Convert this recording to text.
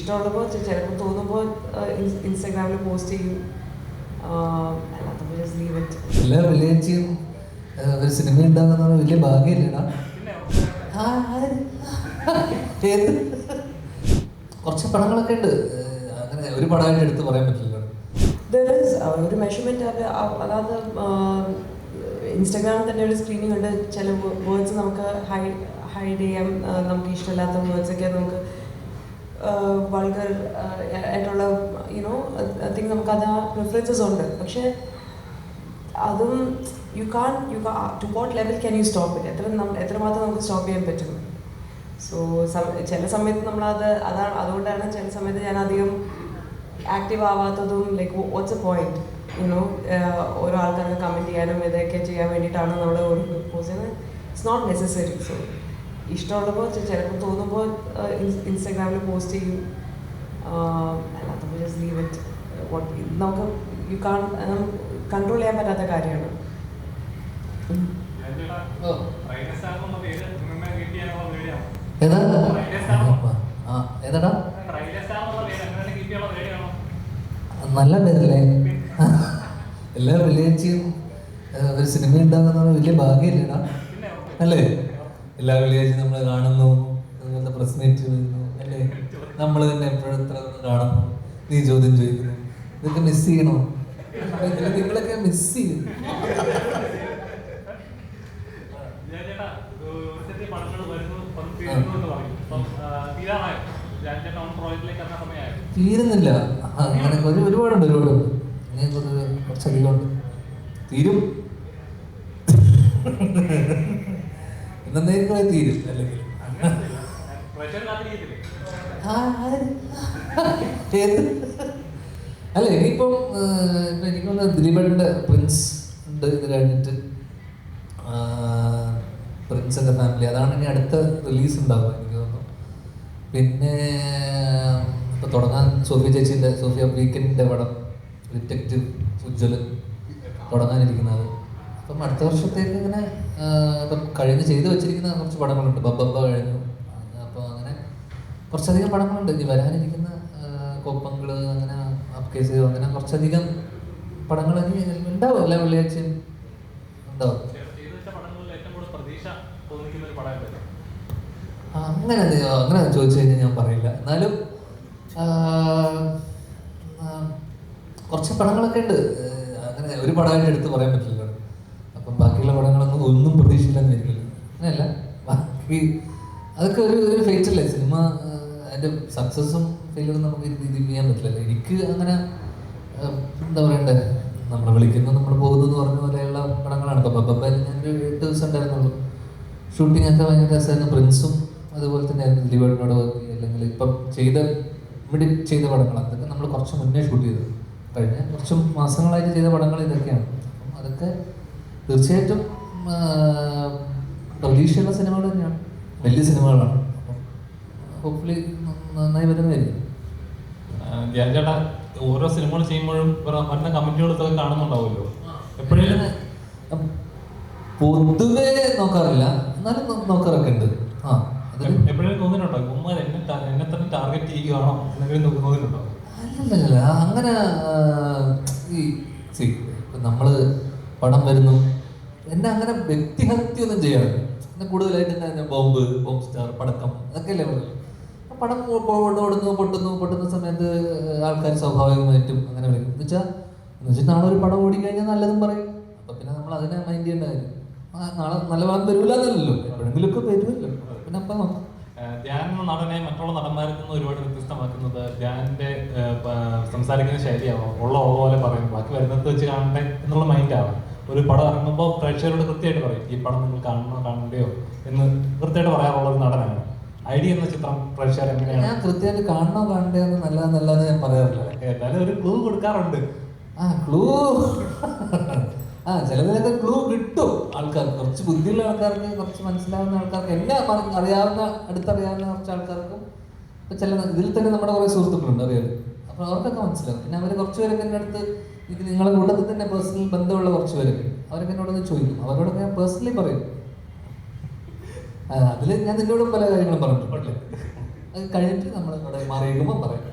ഇഷ്ടമുള്ളപ്പോൾ ചിലപ്പോൾ തോന്നുമ്പോൾ ഇൻസ്റ്റാഗ്രാമിൽ പോസ്റ്റ് ചെയ്യും. എല്ലാ വെള്ളിയാഴ്ചയും ആ, ഒരു സിനിമ ഉണ്ടാകുന്ന വലിയ ഭാഗ്യമില്ലടാ ഏത്? കുറച്ച് പടങ്ങളൊക്കെ ഉണ്ട്. അങ്ങനെ ഒരു പടമായിട്ട് എടുത്ത് പറയാൻ പറ്റില്ല ഒരു മെഷർമെന്റ് അതായത് ഇൻസ്റ്റാഗ്രാമിൽ തന്നെ ഒരു സ്ക്രീനിങ് ഉണ്ട്. ചില വേർഡ്സ് നമുക്ക് ഹൈ ഹൈഡ് ചെയ്യാം. നമുക്ക് ഇഷ്ടമില്ലാത്ത വേർഡ്സ് ഒക്കെ നമുക്ക് വൾഗർ ആയിട്ടുള്ള യുനോ തിങ് നമുക്ക് അത് പ്രിഫറൻസസ് ഉണ്ട്. പക്ഷേ അതും you can you to what level can you stop it എത്ര എത്രമാത്രം നമുക്ക് സ്റ്റോപ്പ് ചെയ്യാൻ പറ്റും? സോ ചില സമയത്ത് നമ്മളത് അതാണ് അതുകൊണ്ടാണ് ചില സമയത്ത് ഞാൻ അധികം active ആവാത്തതും like what's a point you know ഓരോ ആൾക്കാർക്ക് കമന്റ് ചെയ്യാനും ഇതൊക്കെ ചെയ്യാൻ വേണ്ടിയിട്ടാണ് നമ്മൾ ഒരു പോസ്റ്റ് ചെയ്യുന്നത്. ഇറ്റ്സ് നോട്ട് നെസസറി സോ ഇഷ്ടമുള്ളപ്പോൾ ചിലപ്പോൾ തോന്നുമ്പോൾ ഇൻസ്റ്റാഗ്രാമിൽ പോസ്റ്റ് ചെയ്യും. അല്ലാത്തപ്പോൾ ജസ്റ്റ് ലീവ് ഇറ്റ് വാട്ട് നമുക്ക് യു കാൺ കൺട്രോൾ ചെയ്യാൻ പറ്റാത്ത കാര്യമാണ്. ഏതാടാ? നല്ല പേരല്ലേ? എല്ലാ വലിയ ഒരു സിനിമ ഉണ്ടാകുന്ന വലിയ ഭാഗ്യമില്ലടാ? അല്ലേ? എല്ലാ വെള്ളിയാഴ്ച നമ്മൾ കാണുന്നു. അതുപോലെ പ്രസ് മീറ്റ് വരുന്നു അല്ലേ? നമ്മൾ തന്നെ എപ്പോഴെത്ര കാണുന്നു. നീ ചോദ്യം ചോദിക്കുന്നു. ഇതൊക്കെ മിസ് ചെയ്യണോ? നിങ്ങളൊക്കെ മിസ് ചെയ്യുന്നു തീരുന്നില്ല. അങ്ങനെ ഒരു ഒരുപാടുണ്ട് ഒരുപാടുണ്ട്. അങ്ങനെ കുറച്ച് കുറച്ചധികം ഉണ്ട് തീരും. എന്നേക്കുമായി തീരും അല്ലെങ്കിൽ? അല്ല ഇനിയിപ്പം എനിക്കൊന്ന് ദിലീപേട്ടന്റെ പ്രിൻസ് ഉണ്ട് ഇത് കഴിഞ്ഞിട്ട്. പ്രിൻസിന്റെ ഫാമിലി അതാണ് ഇനി അടുത്ത റിലീസ് ഉണ്ടാവുക എനിക്ക് തോന്നുന്നു. പിന്നെ ഇപ്പം തുടങ്ങാൻ സോഫിയ ചേച്ചിന്റെ സോഫിയ വീക്കെൻഡിന്റെ പടം ഡിറ്റക്റ്റീവ് ഉജ്ജ്വലൻ തുടങ്ങാനിരിക്കുന്നത്. അപ്പം അടുത്ത വർഷത്തേക്ക് ഇങ്ങനെ ഇപ്പം കഴിഞ്ഞ് ചെയ്തു വെച്ചിരിക്കുന്ന കുറച്ച് പടങ്ങളുണ്ട്. ബബ്ബ കഴിഞ്ഞു. അപ്പോൾ അങ്ങനെ കുറച്ചധികം പടങ്ങളുണ്ട്. ഇനി വരാനിരിക്കുന്ന കോപ്പങ്ങൾ അങ്ങനെ കേസ് അങ്ങനെ കുറച്ചധികം പടങ്ങൾ ഇനി ഉണ്ടാവും. എല്ലാ വെള്ളിയാഴ്ചയും ഉണ്ടാവും. അങ്ങനെ അങ്ങനെ ചോദിച്ചു കഴിഞ്ഞാൽ ഞാൻ പറയില്ല. എന്നാലും കുറച്ച് പടങ്ങളൊക്കെ ഉണ്ട്. അങ്ങനെ ഒരു പടമായിട്ട് എടുത്ത് പറയാൻ പറ്റില്ല. ഒന്നും പ്രതീക്ഷിക്കാൻ വരില്ല അങ്ങനെയല്ല. ബാക്കി അതൊക്കെ ഒരു ഒരു ഫേറ്റല്ലേ സിനിമ അതിന്റെ സക്സസ്സും ഫെയിലറും നമുക്ക് ഇത് ചെയ്യാൻ പറ്റില്ലല്ലോ എനിക്ക് അങ്ങനെ എന്താ പറയണ്ടേ? നമ്മൾ വിളിക്കുന്നു നമ്മൾ പോകുന്നു എന്ന് പറഞ്ഞ പോലെയുള്ള പടങ്ങളാണ്. ഇപ്പം ബബ്ബ ഞാൻ ഒരു എട്ട് ദിവസം ഉണ്ടായിരുന്നുള്ളൂ. ഷൂട്ടിംഗ് ഒക്കെ ഭയങ്കര രസമായിരുന്നു. പ്രിൻസും അതുപോലെ തന്നെ ആയിരുന്നു ദിലീപേട്ടനോട് വർക്ക് അല്ലെങ്കിൽ ഇപ്പം ചെയ്ത ഇവിടെ ചെയ്ത പടങ്ങൾ അതൊക്കെ നമ്മൾ കുറച്ച് മുന്നേ ഷൂട്ട് ചെയ്തത് കഴിഞ്ഞ കുറച്ച് മാസങ്ങളായിട്ട് ചെയ്ത പടങ്ങൾ ഇതൊക്കെയാണ്. അപ്പം അതൊക്കെ തീർച്ചയായിട്ടും പ്രതീക്ഷയുള്ള സിനിമകൾ തന്നെയാണ്. വലിയ സിനിമകളാണ്. ഹോപ്പ്ഫുള്ളി നന്നായി വരുന്നതായിരിക്കും. ധ്യാൻ ചേട്ടാ ഓരോ സിനിമകൾ ചെയ്യുമ്പോഴും വരുന്ന കാണുന്നുണ്ടാവുമല്ലോ. എപ്പോഴും പൊതുവേ നോക്കാറില്ല. എന്നാലും നോക്കാറൊക്കെ ഉണ്ട് ആ അതിൽ എപ്പോഴേലും തോന്നിയിട്ടുണ്ടോ? ഉമ്മ എന്നെ എന്നെ തന്നെ ടാർഗറ്റ് ചെയ്യുകയാണോ? തോന്നിയിട്ടുണ്ടോ? അല്ലല്ല അങ്ങനെ ഈ നമ്മൾ പടം വരുന്നു. എന്നെ അങ്ങനെ വ്യക്തിഹത്യൊന്നും ചെയ്യാറില്ല. എന്നെ കൂടുതലായിട്ട് എന്നെ ബോംബ് ബോംബ് സ്റ്റാർ പടക്കം അതൊക്കെയല്ലേ പറയുന്നത് ആ പടം ഓടുന്നു പൊട്ടുന്നു പൊട്ടുന്ന സമയത്ത് ആൾക്കാർ സ്വാഭാവികമായിട്ടും അങ്ങനെ വിളിക്കും എന്ന് വെച്ചാൽ എന്ന് വെച്ചാൽ നാളെ ഒരു പടം ഓടിക്കഴിഞ്ഞാൽ നല്ലതും പറയും. അപ്പൊ പിന്നെ നമ്മൾ അതിനെ മൈൻഡ് ചെയ്യേണ്ട കാര്യം. ആ, നാളെ നല്ല പടം വരൂല എന്നല്ലല്ലോ. എപ്പോഴെങ്കിലും ഒക്കെ വരുമല്ലോ. പിന്നെ അപ്പം ധ്യാൻ എന്ന നടനെ മറ്റുള്ള നടന്മാരിൽ നിന്ന് ഒരുപാട് വ്യത്യസ്തമാക്കുന്നത് ധ്യാനിന്റെ സംസാരിക്കുന്ന ശൈലിയാവാം. ഉള്ള ഉള്ള പോലെ പറയും. ബാക്കി വരുന്നത് വെച്ച് കാണണ്ടേ എന്നുള്ള മൈൻഡാണ് ഒരു പടം ഇറങ്ങുമ്പോൾ പ്രേക്ഷകരോട് കൃത്യമായിട്ട് പറയും ഈ പടം നിങ്ങൾ കാണണോ കാണണ്ടയോ? എന്ന് കൃത്യമായിട്ട് പറയാറുള്ള ഒരു നടനാണ്. ഐഡിയ എന്ന ചിത്രം പ്രേക്ഷകർ ഞാൻ എങ്ങനെയാണ് കൃത്യമായിട്ട് കാണണോ കാണണ്ടേ എന്ന് നല്ല നല്ലതെന്ന് ഞാൻ പറയാറില്ല. എന്നാലും ഒരു ക്ലൂ കൊടുക്കാറുണ്ട്. ആ ക്ലൂ ആ ചിലതിലൊക്കെ ക്ലൂ കിട്ടും. ആൾക്കാർ കുറച്ച് ബുദ്ധിയുള്ള ആൾക്കാർക്ക് കുറച്ച് മനസ്സിലാവുന്ന ആൾക്കാർക്ക് എന്നാ പറഞ്ഞ് അറിയാവുന്ന അടുത്തറിയാവുന്ന കുറച്ച് ആൾക്കാർക്കും. ഇപ്പൊ ചില ഇതിൽ തന്നെ നമ്മുടെ കുറേ സുഹൃത്തുക്കളുണ്ട് അറിയാം അപ്പൊ അവർക്കൊക്കെ മനസ്സിലാവും. പിന്നെ അവർ കുറച്ച് പേരൊക്കെ എന്റെ അടുത്ത് ഇത് നിങ്ങളെ കൂട്ടത്തിൽ തന്നെ പേഴ്സണൽ ബന്ധമുള്ള കുറച്ച് പേരൊക്കെ അവരൊക്കെ എന്നോടൊന്ന് ചോദിക്കും. അവരോട് ഞാൻ പേഴ്സണലി പറയും. അതിൽ ഞാൻ നിന്നോടും പല കാര്യങ്ങളും പറഞ്ഞിട്ടുണ്ട്. അത് കഴിഞ്ഞിട്ട് നമ്മൾ ഇവിടെ മാറിയിരിക്കുമ്പോൾ പറയാം.